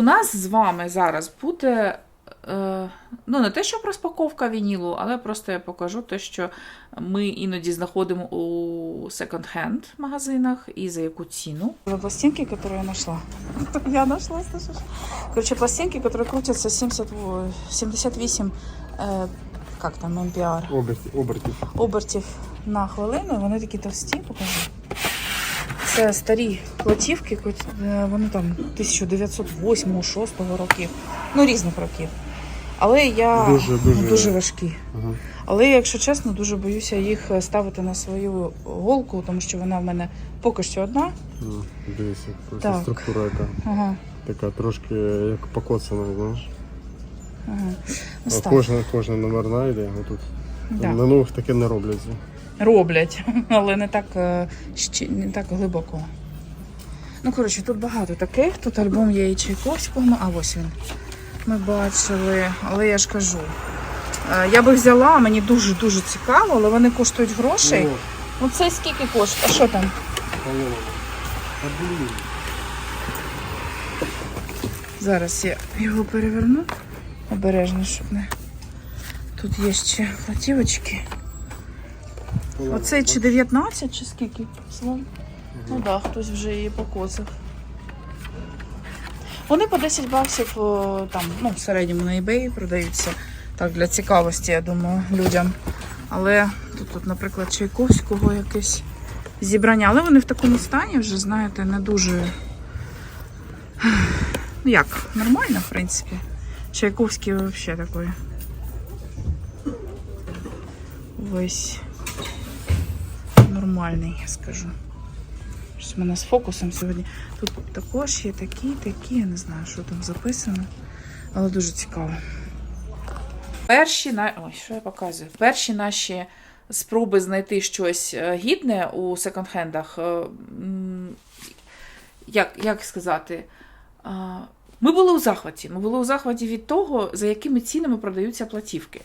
у нас з вами зараз буде. е, Ну, не те, що розпаковка вінілу, але просто я покажу те, що ми іноді знаходимо у секонд-хенд магазинах і за яку ціну. Пластинки, які я знайшла. Я знайшла, слышиш? Короче, пластинки, которые крутятся 70, 78 э, как там, ампіар, Оберті, обертів. обертів на хвилину. Вони такі товсті, покажу. Це старі платівки, е, вони там 1908-6 років, ну різних років. Але я Дуже, дуже- ну, дуже важкі. Ага. Але, якщо чесно, дуже боюся їх е, ставити на свою голку, тому що вона в мене поки що одна. Ну, Дивіться, просто Так. структура яка. Ага, Така трошки як покоцана, знаєш. ага. Так. Кожна, кожна номерна йде, отут. Да. На нових таке не робляться. Роблять, але не так, е, не так глибоко. Ну, коротше, тут багато таких. Тут альбом є і Чайковського. А ось він. Ми бачили, але я ж кажу. е, Я би взяла, мені дуже-дуже цікаво, але вони коштують грошей. О, Ну це скільки коштує? А що там? Зараз я його переверну. Обережно, щоб не. Тут є ще платівочки. Половина. Оцей чи 19, чи скільки? Слон? Ну так, да, хтось вже її покоцав. Вони по 10 баксів там, ну, в середньому на eBay продаються. Так, для цікавості, я думаю, людям. Але тут, тут, наприклад, Чайковського якесь зібрання. Але вони в такому стані вже, знаєте, не дуже. Ну як, нормально, в принципі. Чайковський взагалі такий. Весь нормальний, я скажу. Щось в мене з фокусом сьогодні. Тут також є такі, такі, я не знаю, що там записано, але дуже цікаво. Перші на... Ой, що я показую? Перші наші спроби знайти щось е, гідне у секонд-хендах. е, Як, як сказати? Ми були у захваті. Ми були у захваті від того, за якими цінами продаються платівки.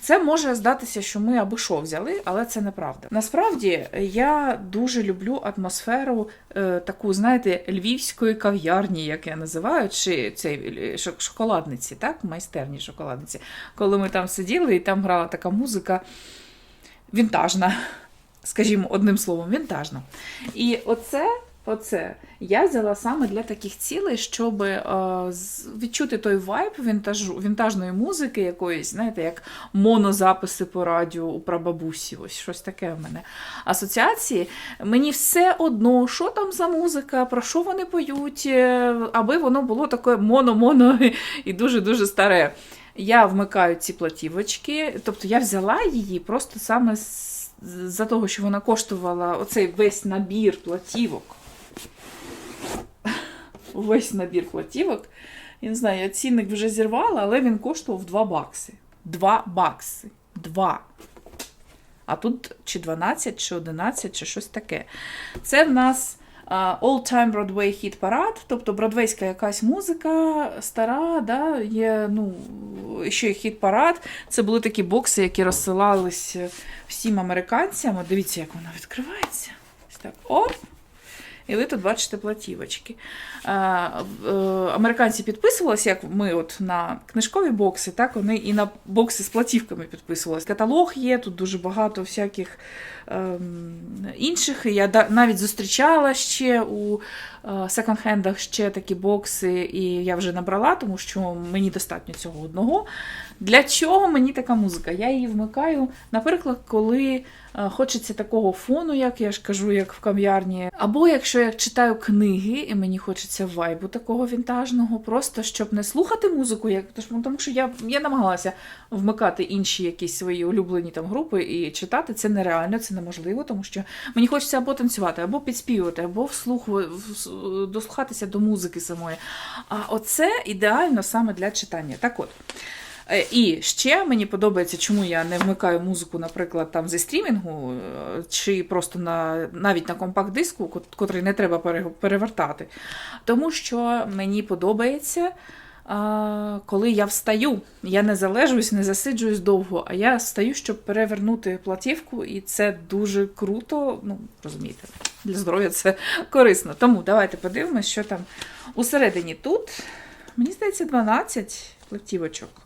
Це може здатися, що ми аби що взяли, але це неправда. Насправді я дуже люблю атмосферу е, таку, знаєте, львівської кав'ярні, як я називаю, чи цей е, шоколадниці, так, майстерні шоколадниці. Коли ми там сиділи, і там грала така музика вінтажна, скажімо, одним словом, вінтажна. І оце. Оце я взяла саме для таких цілей, щоб е, відчути той вайб вінтажу, вінтажної музики, якоїсь, знаєте, як монозаписи по радіо у прабабусі. Ось щось таке в мене. Асоціації. Мені все одно, що там за музика, про що вони поють, е, аби воно було таке моно-моно і дуже-дуже старе. Я вмикаю ці платівочки, тобто я взяла її просто саме з- за того, що вона коштувала оцей весь набір платівок. Весь набір платівок. Я не знаю, я цінник вже зірвала, але він коштував 2 бакси. 2 бакси. 2. А тут чи 12, чи 11, чи щось таке. Це в нас а, All Time Broadway Hit Parade, тобто бродвейська якась музика стара, да, є ну, ще й хіт парад. Це були такі бокси, які розсилались всім американцям. Дивіться, як воно відкривається. Ось так. Оп! І ви тут бачите платівочки. Е, американці підписувалися, як ми от на книжкові бокси, так вони і на бокси з платівками підписувалися. Каталог є, тут дуже багато всяких ем, інших. Я навіть зустрічала ще у е, секонд-хендах ще такі бокси, і я вже набрала, тому що мені достатньо цього одного. Для чого мені така музика? Я її вмикаю, наприклад, коли хочеться такого фону, як я ж кажу, як в кав'ярні. Або якщо я читаю книги, і мені хочеться вайбу такого вінтажного, просто щоб не слухати музику, як тож- тому що я, я намагалася вмикати інші якісь свої улюблені там групи і читати. Це нереально, це неможливо, тому що мені хочеться або танцювати, або підспівати, або вслух дослухатися до музики самої. А оце ідеально саме для читання. Так от. Е, І ще мені подобається, чому я не вмикаю музику, наприклад, там зі стрімінгу, е, чи просто на навіть на компакт-диску, котрий не треба перевертати. Тому що мені подобається, коли я встаю. Я не залежусь, не засиджуюсь довго, а я встаю, щоб перевернути платівку, і це дуже круто. Ну, розумієте, для здоров'я це корисно. Тому давайте подивимось, що там усередині тут. мені здається, 12 платівочок.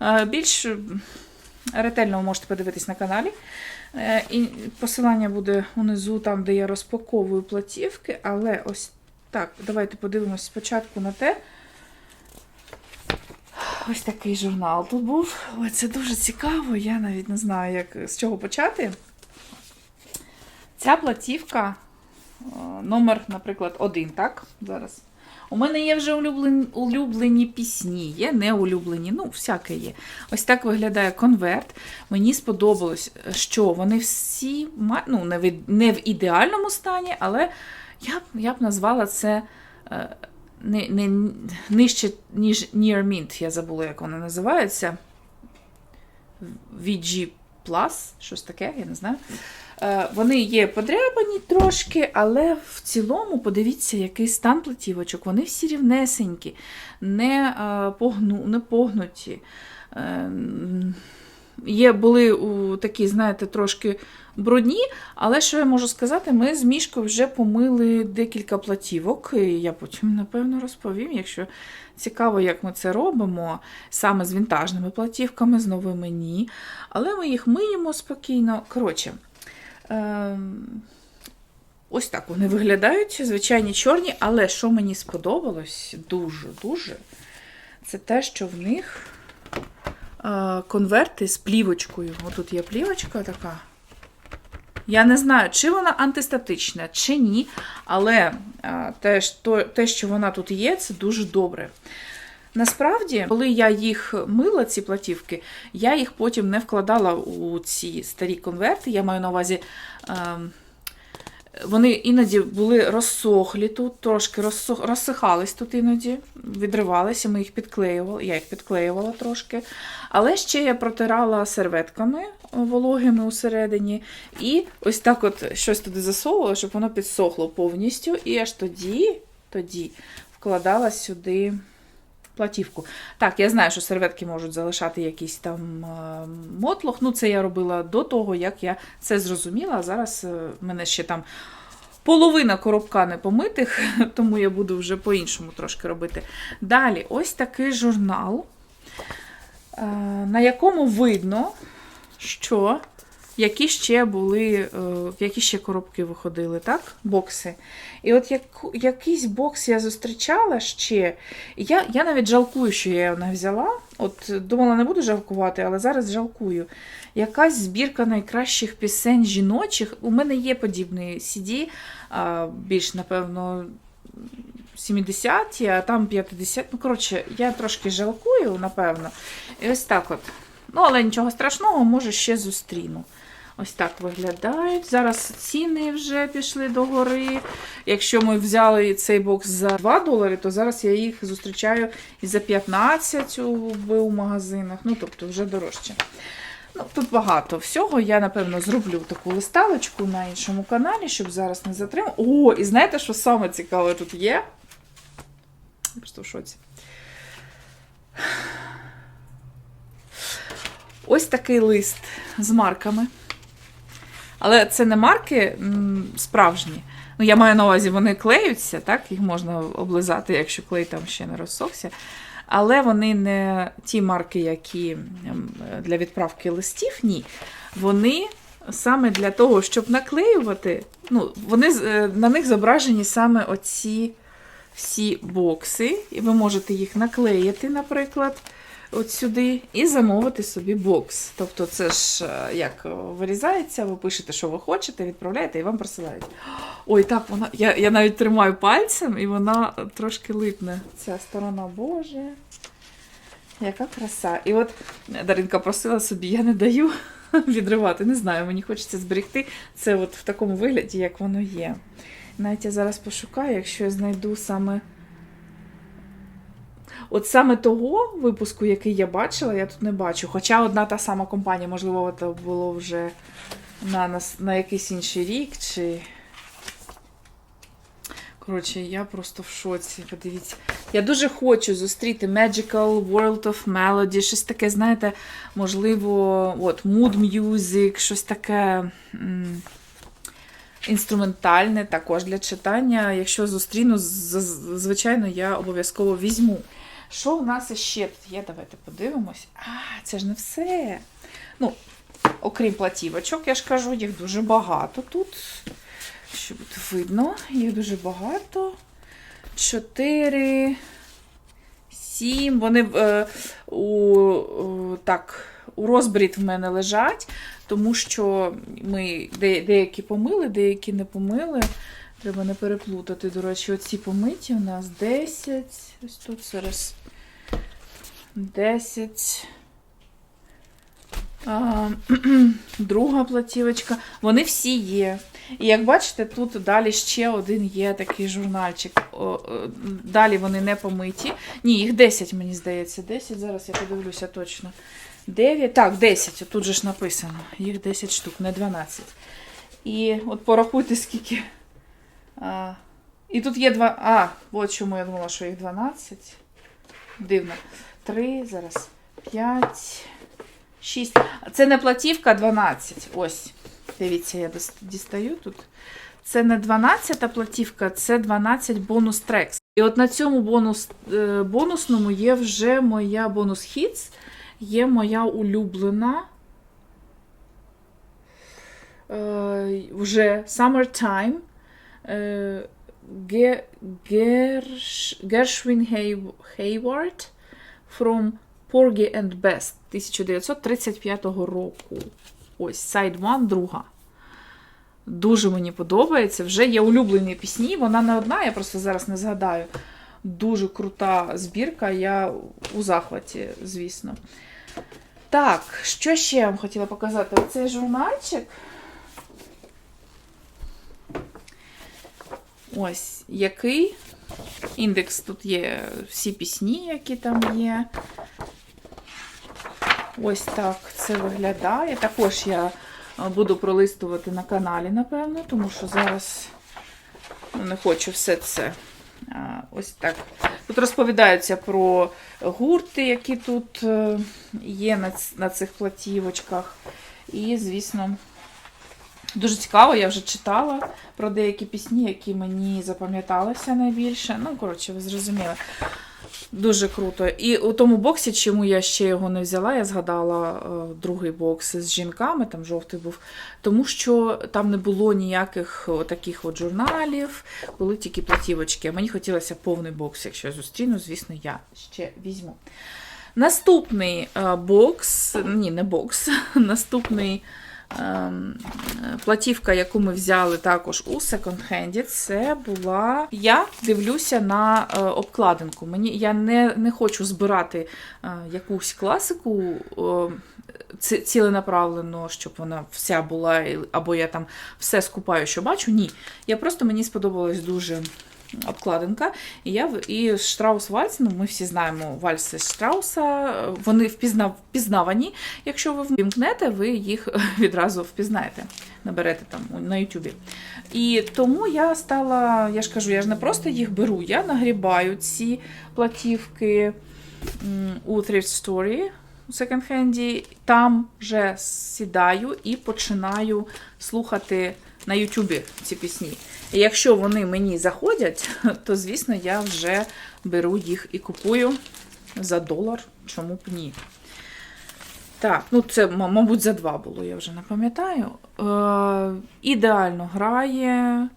Е, Більш ретельно ви можете подивитись на каналі. Е, І посилання буде унизу, там, де я розпаковую платівки, але ось так, давайте подивимось спочатку на те. Ось такий журнал тут був. Ой, це дуже цікаво. Я навіть не знаю, як, з чого почати. Ця платівка, е, номер, наприклад, один, так? Зараз. У мене є вже улюблені, улюблені пісні, є не улюблені, ну, всяке є. Ось так виглядає конверт. Мені сподобалось, що вони всі ну, не, в, не в ідеальному стані, але я б, я б назвала це е, не, не, нижче, ніж Near Mint, я забула, як вони називаються. VG Plus, щось таке, я не знаю. Е, Вони є подряпані трошки, але в цілому подивіться, який стан платівочок. Вони всі рівнесенькі, не, е, погну, не погнуті. Е, Є, були такі, знаєте, трошки брудні, але що я можу сказати, ми з Мішкою вже помили декілька платівок. І я потім, напевно, розповім, якщо цікаво, як ми це робимо, саме з вінтажними платівками, з новими ні. Але ми їх миємо спокійно. Коротше, ось так вони виглядають, звичайні чорні, але що мені сподобалось дуже-дуже, це те, що в них е, конверти з плівочкою. Отут є плівочка така. Я не знаю, чи вона антистатична, чи ні, але е, те, що вона тут є, це дуже добре. Насправді, коли я їх мила, ці платівки, я їх потім не вкладала у ці старі конверти. Я маю на увазі. ем, вони іноді були розсохлі тут, трошки розсихались тут іноді, відривалися, ми їх підклеювали, я їх підклеювала трошки. Але ще я протирала серветками вологими усередині, і ось так от щось туди засовувала, щоб воно підсохло повністю. І аж тоді, тоді вкладала сюди платівку. Так, я знаю, що серветки можуть залишати якийсь там е, мотлох. Ну, це я робила до того, як я це зрозуміла. Зараз е, мене ще там половина коробка не помитих, тому я буду вже по-іншому трошки робити. Далі, ось такий журнал, е, на якому видно, що які ще були, е, які ще коробки виходили, так? Бокси. І от як, якийсь бокс я зустрічала ще. Я, я навіть жалкую, що я його не взяла. От думала, не буду жалкувати, але зараз жалкую. Якась збірка найкращих пісень жіночих. У мене є подібний CD, більш, напевно, 70-ті, а там 50. Ну, коротше, я трошки жалкую, напевно. І ось так от. Ну, але нічого страшного, може, ще зустріну. Ось так виглядають. Зараз ціни вже пішли догори. Якщо ми взяли цей бокс за 2 долари, то зараз я їх зустрічаю і за 15 у магазинах. Ну, тобто вже дорожче. Ну, тут багато всього. Я, напевно, зроблю таку листалочку на іншому каналі, щоб зараз не затримати. О, і знаєте, що саме цікаве тут є? Я Просто в шоці. Ось такий лист з марками. Але це не марки справжні. Ну, я маю на увазі, вони клеються, так? Їх можна облизати, якщо клей там ще не розсохся. Але вони не ті марки, які для відправки листів, ні. Вони саме для того, щоб наклеювати, ну, вони е, на них зображені саме оці всі бокси, і ви можете їх наклеїти, наприклад, от сюди, і замовити собі бокс. Тобто, це ж е, як вирізається, ви пишете, що ви хочете, відправляєте і вам присилають. Ой, так, вона. Я, я навіть тримаю пальцем, і вона трошки липне. Ця сторона, Боже. Яка краса. І от Даринка просила собі, я не даю відривати. Не знаю, мені хочеться зберегти це от в такому вигляді, як воно є. Навіть я зараз пошукаю, якщо я знайду саме. От саме того випуску, який я бачила, я тут не бачу. Хоча одна та сама компанія, можливо, це було вже на, на, на якийсь інший рік, чи. Коротше, я просто в шоці. Подивіться. Я дуже хочу зустріти Magical World of Melody, щось таке, знаєте, можливо, от, Mood Music, щось таке. м, Інструментальне також для читання. Якщо зустріну, звичайно, я обов'язково візьму. Що у нас іще тут є? Давайте подивимось. А, це ж не все. Ну, окрім платівочок, я ж кажу, їх дуже багато тут. Щоб видно, їх дуже багато. Чотири, сім. Вони е, у, у, так, у розбрід в мене лежать, тому що ми де, деякі помили, деякі не помили. Треба не переплутати. До речі, оці помиті у нас 10. Ось тут зараз 10. А, друга платівочка. Вони всі є. І як бачите, тут далі ще один є такий журнальчик. О, Далі вони не помиті. Ні, їх 10, мені здається. 10. Зараз я подивлюся точно. 9. Так, 10. Тут же ж написано. Їх 10 штук, не 12. І от порахуйте, скільки. А, і тут є два. А, от чому я думала, що їх 12. Дивно. 3, зараз 5, 6. Це не платівка 12. Ось. Дивіться, я дістаю тут. Це не 12 платівка, це 12 бонус трекс. І от на цьому бонус, е, бонусному є вже моя бонус хітс, є моя улюблена. Е, вже Summertime. Е, Ге- from Porgy and Best 1935 року. Ось Side One, друга. Дуже мені подобається. Вже є улюблені пісні. Вона не одна, я просто зараз не згадаю. Дуже крута збірка. Я у захваті, звісно. Так, що ще я вам хотіла показати? Оцей журнальчик. Ось який. Індекс тут є всі пісні, які там є. Ось так це виглядає. Також я буду пролистувати на каналі, напевно, тому що зараз ну, не хочу все це. Ось так. Тут розповідаються про гурти, які тут е, є на цих платівочках. І, звісно, дуже цікаво, я вже читала про деякі пісні, які мені запам'яталися найбільше. Ну, коротше, ви зрозуміли. Дуже круто. І у тому боксі, чому я ще його не взяла, я згадала е, другий бокс з жінками, там жовтий був, тому що там не було ніяких таких от журналів, були тільки платівочки. Мені хотілося повний бокс. Якщо я зустріну, звісно, я ще візьму. Наступний е, бокс, ні, не бокс, наступний е, платівка, яку ми взяли також у секонд-хенді, це була. Я дивлюся на е, обкладинку. Мені я не, не хочу збирати е, якусь класику. е, Ціленаправлено, щоб вона вся була, або я там все скупаю, що бачу. Ні. Я просто мені сподобалась дуже обкладинка. І я і Штраус Вальс, ну ми всі знаємо вальси Штрауса. Вони впізнав, впізнавані. Якщо ви вімкнете, ви їх відразу впізнаєте, наберете там на Ютубі. І тому я стала, я ж кажу, я ж не просто їх беру, я нагрібаю ці платівки у Thrift Story у секонд-хенді. Там вже сідаю і починаю слухати на Ютубі ці пісні. І якщо вони мені заходять, то звісно я вже беру їх і купую за долар. Чому б ні? Так, ну це, мабуть, за два було, я вже не пам'ятаю. Е, ідеально грає.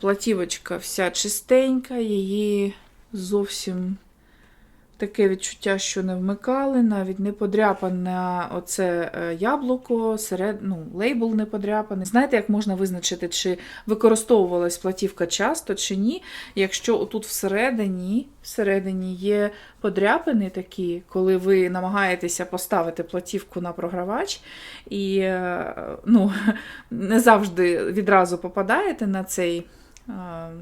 Платівочка вся чистенька, її зовсім таке відчуття, що не вмикали, навіть не подряпане оце е, яблуко, серед, ну, лейбл не подряпаний. Знаєте, як можна визначити, чи використовувалась платівка часто, чи ні? Якщо тут всередині, всередині є подряпини такі, коли ви намагаєтеся поставити платівку на програвач, і е, ну, не завжди відразу попадаєте на цей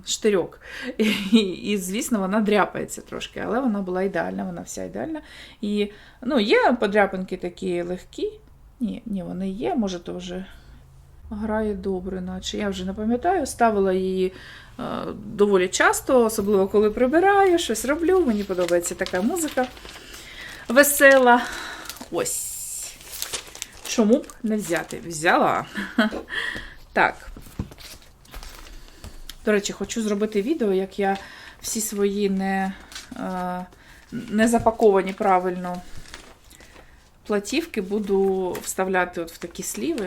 штирьок. І, і, звісно, вона дряпається трошки, але вона була ідеальна, вона вся ідеальна. І ну, є подряпинки такі легкі. Ні, ні, вони є, може, то вже грає добре, наче я вже не пам'ятаю. Ставила її е, доволі часто, особливо коли прибираю, щось роблю. Мені подобається така музика весела. Ось. Чому б не взяти? Взяла. Так. До речі, хочу зробити відео, як я всі свої не, е, не запаковані правильно платівки, буду вставляти от в такі сліви.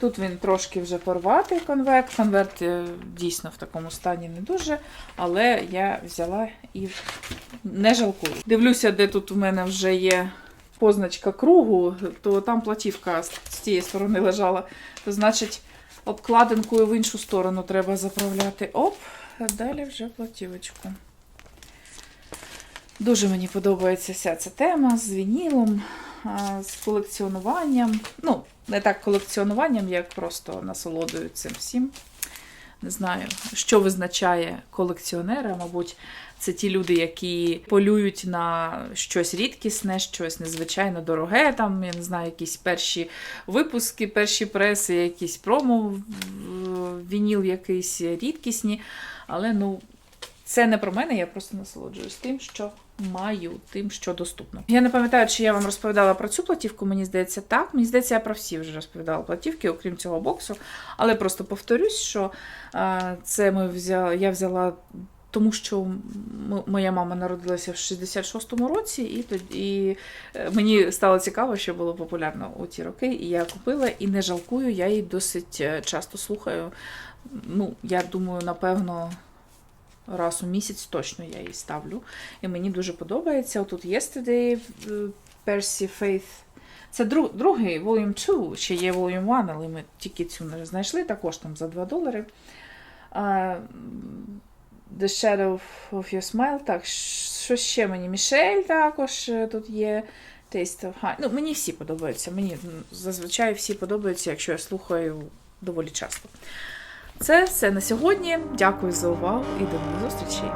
Тут він трошки вже порватий конверт. Конверт е, дійсно в такому стані не дуже, але я взяла і не жалкую. Дивлюся, де тут у мене вже є позначка кругу, то там платівка з тієї сторони лежала. То значить, обкладинкою в іншу сторону треба заправляти. Оп, а далі вже платівочку. Дуже мені подобається вся ця тема з вінілом, з колекціонуванням. Ну, не так колекціонуванням, як просто насолодою цим всім. Не знаю, що визначає колекціонера. Мабуть, це ті люди, які полюють на щось рідкісне, щось незвичайно дороге. Там, я не знаю, якісь перші випуски, перші преси, якісь промо, вініл якийсь рідкісні. Але ну, це не про мене, я просто насолоджуюсь тим, що маю, тим, що доступно. Я не пам'ятаю, чи я вам розповідала про цю платівку, мені здається, так. Мені здається, я про всі вже розповідала платівки, окрім цього боксу. Але просто повторюсь, що це ми взяла, я взяла. Тому що моя мама народилася в 66-му році, і тоді е, мені стало цікаво, що було популярно у ті роки. І я купила і не жалкую, я її досить е, часто слухаю. Ну, я думаю, напевно, раз у місяць точно я її ставлю. І мені дуже подобається. Тут Yesterday, е, Percy Faith. Це друг, другий Volume 2, ще є Volume 1, але ми тільки цю не знайшли, також там за 2 долари. The Shadow of Your Smile. Так, що ще мені? Мішель також е, тут є. Taste of Honey. Ну, мені всі подобаються. Мені зазвичай всі подобаються, якщо я слухаю доволі часто. Це все на сьогодні. Дякую за увагу і до нових зустрічей.